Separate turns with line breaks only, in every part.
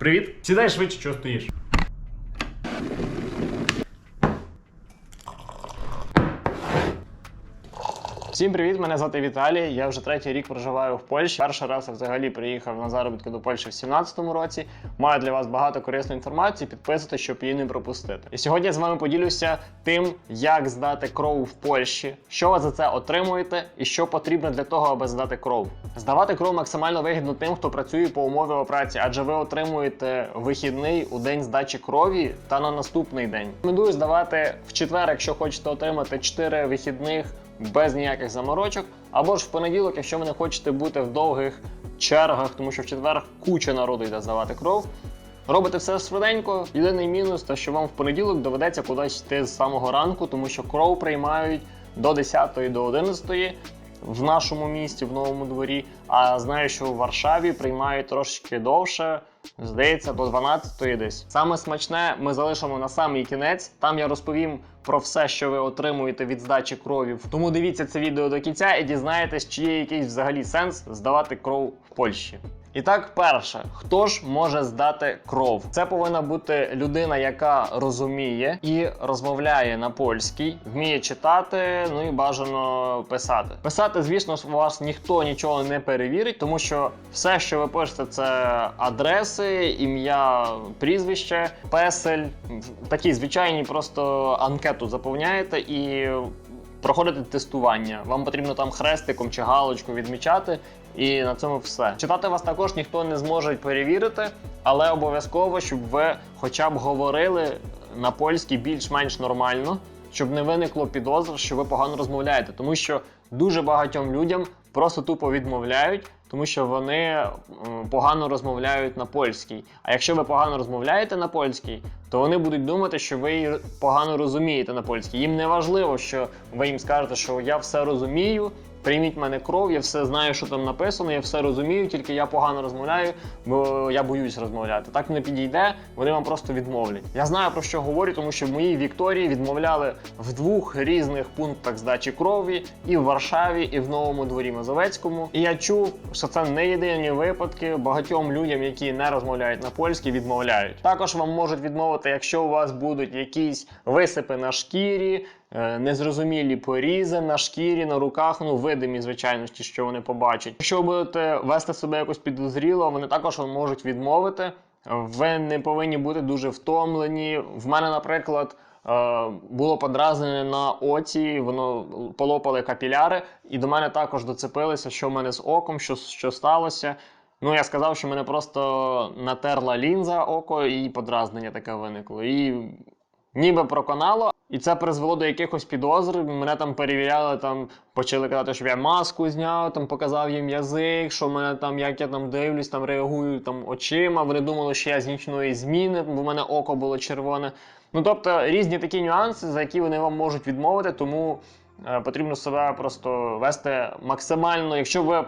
Привіт! Сідай швидше, що стоїш. Всім привіт! Мене звати Віталій. Я вже третій рік проживаю в Польщі. Перший раз я взагалі приїхав на заробітки до Польщі в 2017 році. Маю для вас багато корисної інформації. Підписуйтесь, щоб її не пропустити. І сьогодні я з вами поділюся тим, як здати кров в Польщі, що ви за це отримуєте, і що потрібно для того, аби здати кров. Здавати кров максимально вигідно тим, хто працює по умові операції, адже ви отримуєте вихідний у день здачі крові та на наступний день. Рекомендую здавати в четвер, якщо хочете отримати 4 вихідних без ніяких заморочок, або ж в понеділок, якщо ви не хочете бути в довгих чергах, тому що в четвер куча народу йде здавати кров. Робите все швиденько. Єдиний мінус, те, що вам в понеділок доведеться кудись йти з самого ранку, тому що кров приймають до 10 до 11 в нашому місті, в новому дворі. А знаю, що в Варшаві приймають трошки довше. Здається, до 12 десь. Саме смачне ми залишимо на самий кінець. Там я розповім про все, що ви отримуєте від здачі крові. Тому дивіться це відео до кінця і дізнаєтесь, чи є якийсь взагалі сенс здавати кров в Польщі. І так, перше, хто ж може здати кров? Це повинна бути людина, яка розуміє і розмовляє на польській, вміє читати, ну і бажано писати. Писати, звісно, у вас ніхто нічого не перевірить, тому що все, що ви пишете, це адреси, ім'я, прізвище, песель, такі звичайні просто анкету заповняєте і. Проходите тестування. Вам потрібно там хрестиком чи галочку відмічати, і на цьому все. Читати вас також ніхто не зможе перевірити, але обов'язково, щоб ви хоча б говорили на польській більш-менш нормально, щоб не виникло підозр, що ви погано розмовляєте, тому що дуже багатьом людям просто тупо відмовляють. Тому що вони погано розмовляють на польській. А якщо ви погано розмовляєте на польській, то вони будуть думати, що ви погано розумієте на польській. Їм не важливо, що ви їм скажете, що я все розумію, прийміть мене кров, я все знаю, що там написано, я все розумію, тільки я погано розмовляю, бо я боюсь розмовляти. Так не підійде, вони вам просто відмовлять. Я знаю про що говорю, тому що в моїй Вікторії відмовляли в двох різних пунктах здачі крові, і в Варшаві, і в Новому дворі Мазовецькому. І я чув, що це не єдині випадки. Багатьом людям, які не розмовляють на польській, відмовляють. Також вам можуть відмовити, якщо у вас будуть якісь висипи на шкірі. Е, Незрозумілі порізи на шкірі, на руках, ну видимі, звичайно, ті, що вони побачать. Якщо ви будете вести себе якось підозріло, вони також можуть відмовити. Ви не повинні бути дуже втомлені. В мене, наприклад, е, було подразнення на оці, воно полопали капіляри, і до мене також доцепилися, що в мене з оком, що, що сталося. Ну, я сказав, що мене просто натерла лінза око, і подразнення таке виникло. І ніби проконало, і це призвело до якихось підозр. Мене там перевіряли, там почали казати, щоб я маску зняв, там показав їм язик, що мене там, як я там дивлюсь, там реагую там очима. Вони думали, що я з нічної зміни, бо в мене око було червоне. Ну тобто різні такі нюанси, за які вони вам можуть відмовити, тому е, потрібно себе просто вести максимально. Якщо ви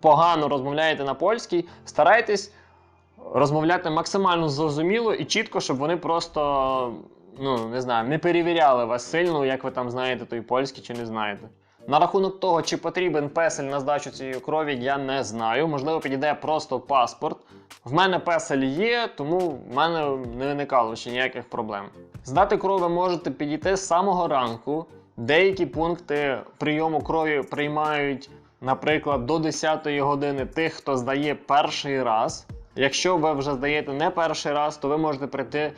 погано розмовляєте на польській, старайтесь розмовляти максимально зрозуміло і чітко, щоб вони просто ну не знаю, не перевіряли вас сильно, як ви там знаєте той польський чи не знаєте. На рахунок того, чи потрібен песель на здачу цієї крові, я не знаю. Можливо, підійде просто паспорт. В мене песель є, тому в мене не виникало ще ніяких проблем. Здати кров ви можете підійти з самого ранку. Деякі пункти прийому крові приймають, наприклад, до 10-ї години тих, хто здає перший раз. Якщо ви вже здаєте не перший раз, то ви можете прийти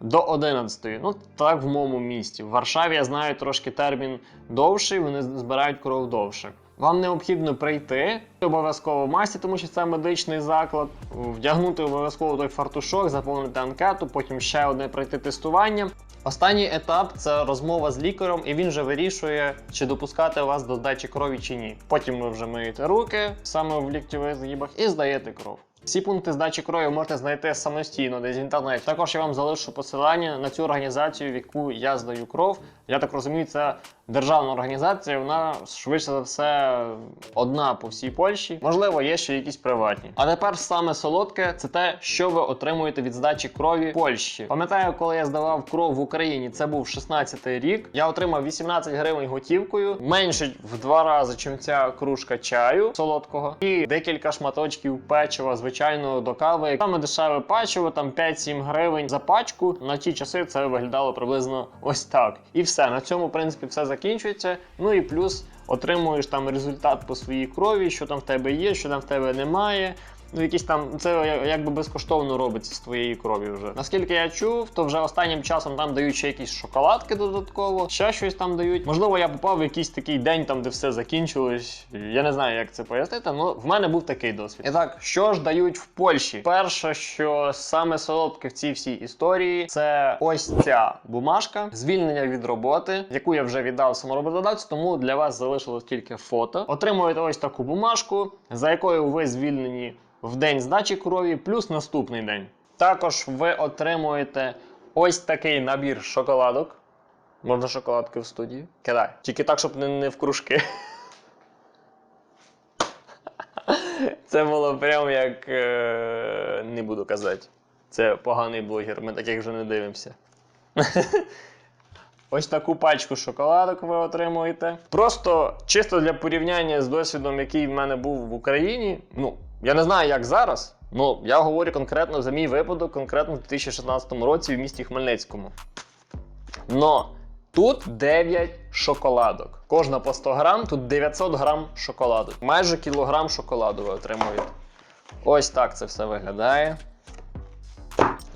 до 11. Ну, так в моєму місті. В Варшаві я знаю трошки термін довший, вони збирають кров довше. Вам необхідно прийти обов'язково в масі, тому що це медичний заклад, вдягнути обов'язково той фартушок, заповнити анкету, потім ще одне пройти тестування. Останній етап це розмова з лікарем, і він вже вирішує, чи допускати вас до здачі крові чи ні. Потім ви вже миєте руки саме в ліктєвих згибах і здаєте кров. Всі пункти здачі крові можете знайти самостійно десь в інтернеті. Також я вам залишу посилання на цю організацію, в яку я здаю кров. Я так розумію, це державна організація. Вона швидше за все одна по всій Польщі. Можливо, є ще якісь приватні. А тепер саме солодке це те, що ви отримуєте від здачі крові в Польщі. Пам'ятаю, коли я здавав кров в Україні, це був 16-й рік. Я отримав 18 гривень готівкою, менше в два рази, чим ця кружка чаю солодкого, і декілька шматочків печива, звичайно до кави. Саме дешеве пачиво, там 5-7 гривень за пачку. На ті часи це виглядало приблизно ось так. І все. На цьому, в принципі, все закінчується. Ну і плюс отримуєш там результат по своїй крові, що там в тебе є, що там в тебе немає. Ну, якісь там це якби безкоштовно робиться з твоєї крові вже. Наскільки я чув, то вже останнім часом там дають ще якісь шоколадки додатково, ще щось там дають. Можливо, я попав в якийсь такий день, там де все закінчилось. Я не знаю, як це пояснити, але в мене був такий досвід. І так, що ж дають в Польщі? Перше, що саме солодке в цій всій історії, це ось ця бумажка, звільнення від роботи, яку я вже віддав самороботодавцю, тому для вас залишилось тільки фото. Отримуєте ось таку бумажку, за якою ви звільнені в день здачі крові, плюс наступний день. Також ви отримуєте ось такий набір шоколадок. Можна шоколадки в студії? Кидай. Тільки так, щоб не, не в кружки. Це було прям як. Е... Не буду казати. Це поганий блогер, ми таких вже не дивимося. Ось таку пачку шоколадок ви отримуєте. Просто чисто для порівняння з досвідом, який в мене був в Україні. Ну, я не знаю, як зараз. але я говорю конкретно за мій випадок, конкретно в 2016 році в місті Хмельницькому. Но тут 9 шоколадок. Кожна по 100 грам, тут 900 грам шоколаду. Майже кілограм шоколаду ви отримуєте. Ось так це все виглядає.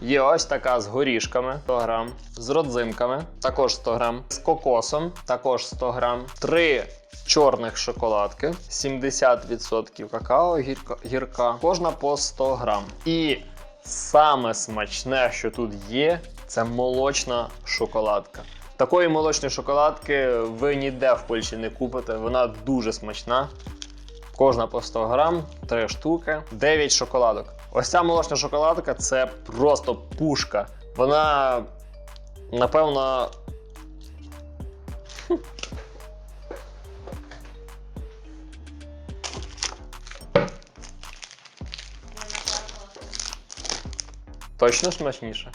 Є ось така з горішками 100 грам, з родзинками, також 100 грам, з кокосом, також 100 грам, три чорних шоколадки, 70% какао гірка, гірка, кожна по 100 грам. І саме смачне, що тут є, це молочна шоколадка. Такої молочної шоколадки ви ніде в Польщі не купите. Вона дуже смачна. Кожна по 100 грам, 3 штуки, 9 шоколадок. Ось ця молочна шоколадка це просто пушка. Вона, напевно. Точно смачніше?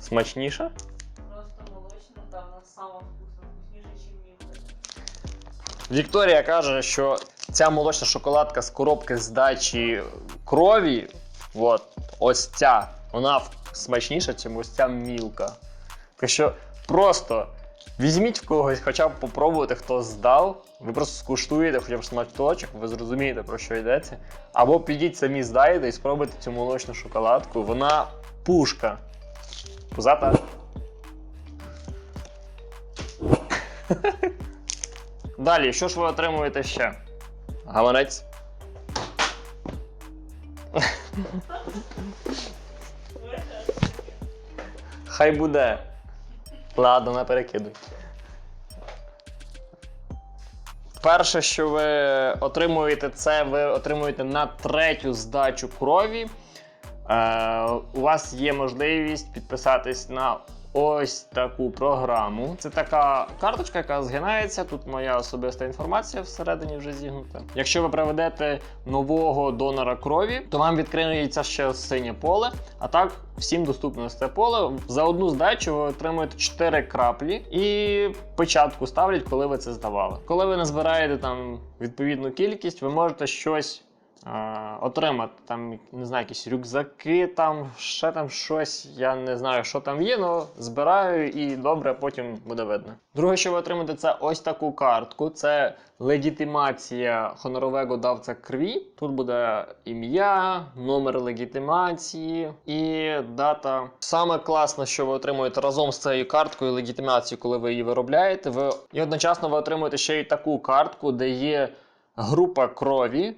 Смачніше? Вікторія каже, що ця молочна шоколадка з коробки здачі крові, от, ось ця, вона смачніша, ніж ось ця мілка. Так що просто візьміть в когось, хоча б попробуйте, хто здав. Ви просто скуштуєте хоча б смачочок, ви зрозумієте, про що йдеться. Або підіть самі здайте і спробуйте цю молочну шоколадку. Вона пушка. Пузата. Далі, що ж ви отримуєте ще? Гаманець. Хай буде. Ладно, не перекидуй. Перше, що ви отримуєте, це ви отримуєте на третю здачу крові. Е, у вас є можливість підписатись на ось таку програму. Це така карточка, яка згинається. Тут моя особиста інформація всередині вже зігнута. Якщо ви приведете нового донора крові, то вам відкриється ще синє поле. А так, всім доступно це поле. За одну здачу ви отримуєте 4 краплі і печатку ставлять, коли ви це здавали. Коли ви назбираєте там відповідну кількість, ви можете щось отримати там, не знаю, якісь рюкзаки, там ще там щось. Я не знаю, що там є, але збираю і добре, потім буде видно. Друге, що ви отримаєте, це ось таку картку. Це легітимація хонорового давця крові. Тут буде ім'я, номер легітимації і дата. Саме класно, що ви отримуєте разом з цією карткою легітимацію, коли ви її виробляєте. Ви і одночасно ви отримуєте ще й таку картку, де є група крові.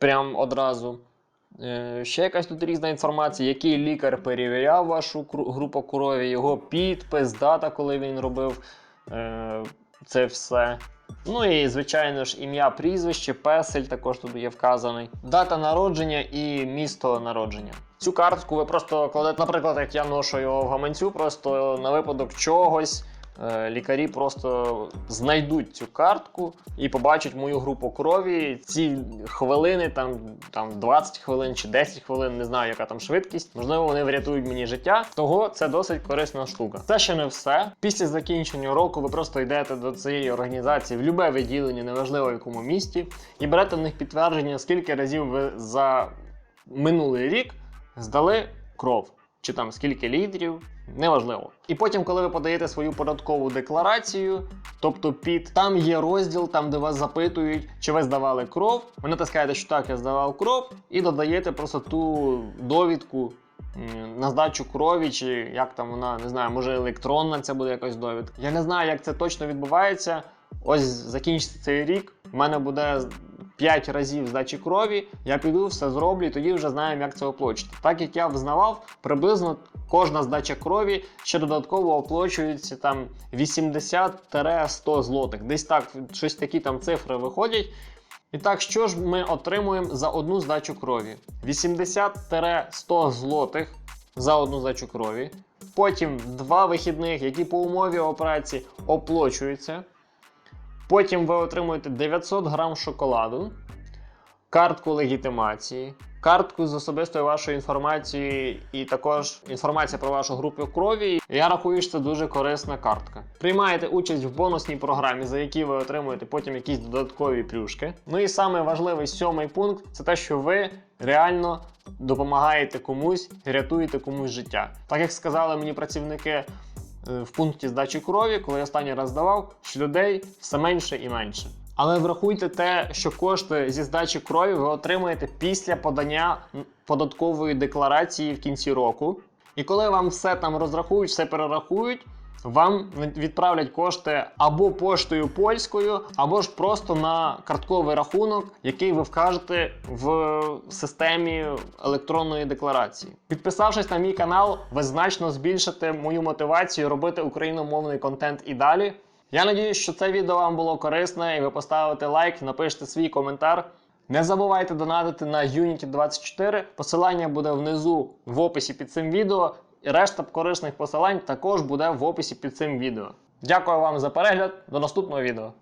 Прям одразу. Е, Ще якась тут різна інформація, який лікар перевіряв вашу групу крові, його підпис, дата, коли він робив е, це все. Ну і, звичайно ж, ім'я, прізвище, песель також тут є вказаний. Дата народження і місто народження. Цю картку ви просто кладете, наприклад, як я ношу його в гаманцю, просто на випадок чогось. Е, лікарі просто знайдуть цю картку і побачать мою групу крові. Ці хвилини, там, там 20 хвилин чи 10 хвилин, не знаю, яка там швидкість. Можливо, вони врятують мені життя. Того це досить корисна штука. Це ще не все. Після закінчення року ви просто йдете до цієї організації в любе відділення, неважливо в якому місті, і берете в них підтвердження, скільки разів ви за минулий рік здали кров. Чи там скільки літрів, неважливо. І потім, коли ви подаєте свою податкову декларацію, тобто під там є розділ, там де вас запитують, чи ви здавали кров. Ви натискаєте, що так, я здавав кров, і додаєте просто ту довідку на здачу крові, чи як там вона, не знаю, може електронна це буде якась довідка. Я не знаю, як це точно відбувається. Ось закінчиться цей рік. в мене буде 5 разів здачі крові. Я піду, все зроблю, і тоді вже знаємо, як це оплачувати. Так як я взнавав, приблизно кожна здача крові ще додатково оплачується там 80-100 злотих. Десь так, щось такі там цифри виходять. І так, що ж ми отримуємо за одну здачу крові? 80-100 злотих за одну здачу крові. Потім два вихідних, які по умові операції оплачуються. Потім ви отримуєте 900 грам шоколаду, картку легітимації, картку з особистою вашою інформацією і також інформація про вашу групу крові. Я рахую, що це дуже корисна картка. Приймаєте участь в бонусній програмі, за які ви отримуєте потім якісь додаткові плюшки. Ну і саме важливий сьомий пункт це те, що ви реально допомагаєте комусь, рятуєте комусь життя. Так як сказали мені працівники е, в пункті здачі крові, коли я останній раз здавав, що людей все менше і менше. Але врахуйте те, що кошти зі здачі крові ви отримаєте після подання податкової декларації в кінці року. І коли вам все там розрахують, все перерахують, вам відправлять кошти або поштою польською, або ж просто на картковий рахунок, який ви вкажете в системі електронної декларації. Підписавшись на мій канал, ви значно збільшите мою мотивацію робити україномовний контент і далі. Я надіюсь, що це відео вам було корисне, і ви поставите лайк, напишете свій коментар. Не забувайте донатити на Unity 24. Посилання буде внизу в описі під цим відео. І решта корисних посилань також буде в описі під цим відео. Дякую вам за перегляд. До наступного відео.